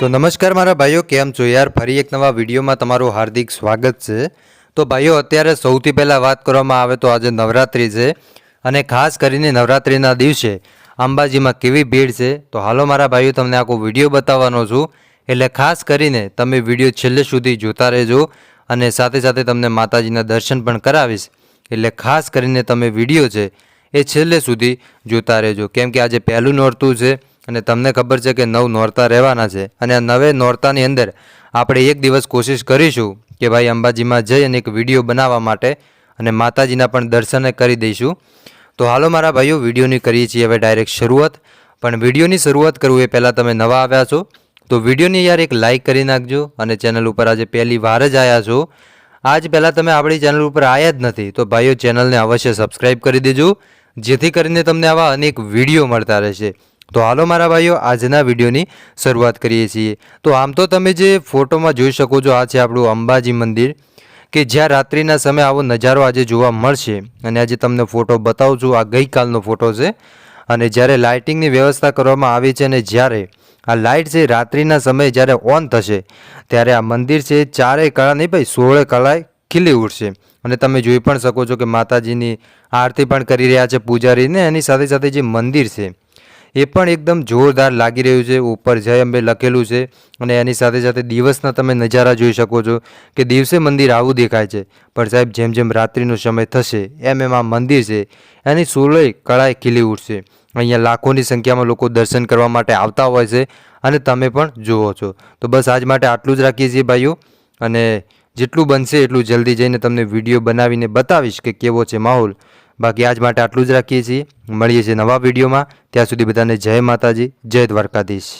તો નમસ્કાર મારા ભાઈઓ, કેમ છો યાર? ફરી એક નવા વિડીયોમાં તમારું હાર્દિક સ્વાગત છે. તો ભાઈઓ, અત્યારે સૌથી પહેલાં વાત કરવામાં આવે તો આજે નવરાત્રિ છે અને ખાસ કરીને નવરાત્રિના દિવસે અંબાજીમાં કેવી ભીડ છે? તો હાલો મારા ભાઈઓ, તમને આખો વીડિયો બતાવવાનો છું. એટલે ખાસ કરીને તમે વીડિયો છેલ્લે સુધી જોતા રહેજો અને સાથે સાથે તમને માતાજીના દર્શન પણ કરાવીશ. એટલે ખાસ કરીને તમે વીડિયો છે એ છેલ્લે સુધી જોતા રહેજો. કેમ કે આજે પહેલું નોરતું છે અને તમને ખબર છે કે નવ નોરતા રહેવાના છે. અને આ નવે નોરતાની અંદર આપણે એક દિવસ કોશિશ કરીશું કે ભાઈ અંબાજીમાં જઈ અને એક વીડિયો બનાવવા માટે અને માતાજીના પણ દર્શન કરી દઈશું. તો હાલો મારા ભાઈઓ, વિડીયોની કરીએ છીએ હવે ડાયરેક્ટ શરૂઆત. પણ વિડીયોની શરૂઆત કરવું એ પહેલાં તમે નવા આવ્યા છો. તો વિડીયોની યાર એક લાઇક કરી નાખજો અને ચેનલ ઉપર આજે પહેલી વાર જ આવ્યા છો. આજ પહેલાં તમે આપણી ચેનલ ઉપર આવ્યા જ નથી, તો ભાઈઓ ચેનલને અવશ્ય સબસ્ક્રાઈબ કરી દેજો, જેથી કરીને તમને આવા અનેક વીડિયો મળતા રહેશે. તો હાલો મારા ભાઈઓ, આજના વિડીયોની શરૂઆત કરીએ છીએ. તો આમ તો તમે જે ફોટોમાં જોઈ શકો છો, આ છે આપણું અંબાજી મંદિર, કે જ્યાં રાત્રિના સમયે આવો નજારો આજે જોવા મળશે. અને આજે તમને ફોટો બતાવું છું, આ ગઈકાલનો ફોટો છે. અને જ્યારે લાઇટિંગની વ્યવસ્થા કરવામાં આવી છે અને જ્યારે આ લાઇટ છે રાત્રિના સમયે જ્યારે ઓન થશે, ત્યારે આ મંદિર છે ચારેય કળા નહીં ભાઈ, સોળે કળાએ ખીલી ઉઠશે અને તમે જોઈ પણ શકો છો કે માતાજીની આરતી પણ કરી રહ્યા છે પૂજારીને, એની સાથે સાથે જે મંદિર છે એ પણ એકદમ જોરદાર લાગી રહ્યું છે. ઉપર જય અંબે લખેલું છે અને એની સાથે સાથે દિવસના તમે નજારા જોઈ શકો છો કે દિવસે મંદિર આવું દેખાય છે. પણ સાહેબ, જેમ જેમ રાત્રિનો સમય થશે, એમ એમ આ મંદિર છે. એની સોલય કળાએ ખીલી ઉઠશે. અહીંયા લાખોની સંખ્યામાં લોકો દર્શન કરવા માટે આવતા હોય છે અને તમે પણ જુઓ છો. તો બસ આજ માટે આટલું જ રાખીએ છીએ ભાઈઓ અને જેટલું બનશે એટલું જલ્દી જઈને તમને વીડિયો બનાવીને બતાવીશ કે કેવો છે માહોલ. બાકી આજ માટે આટલું જ રાખીએ છીએ. મળીએ છીએ નવા વિડીયોમાં. ત્યાં સુધી બધાને જય માતાજી, જય દ્વારકાધીશ.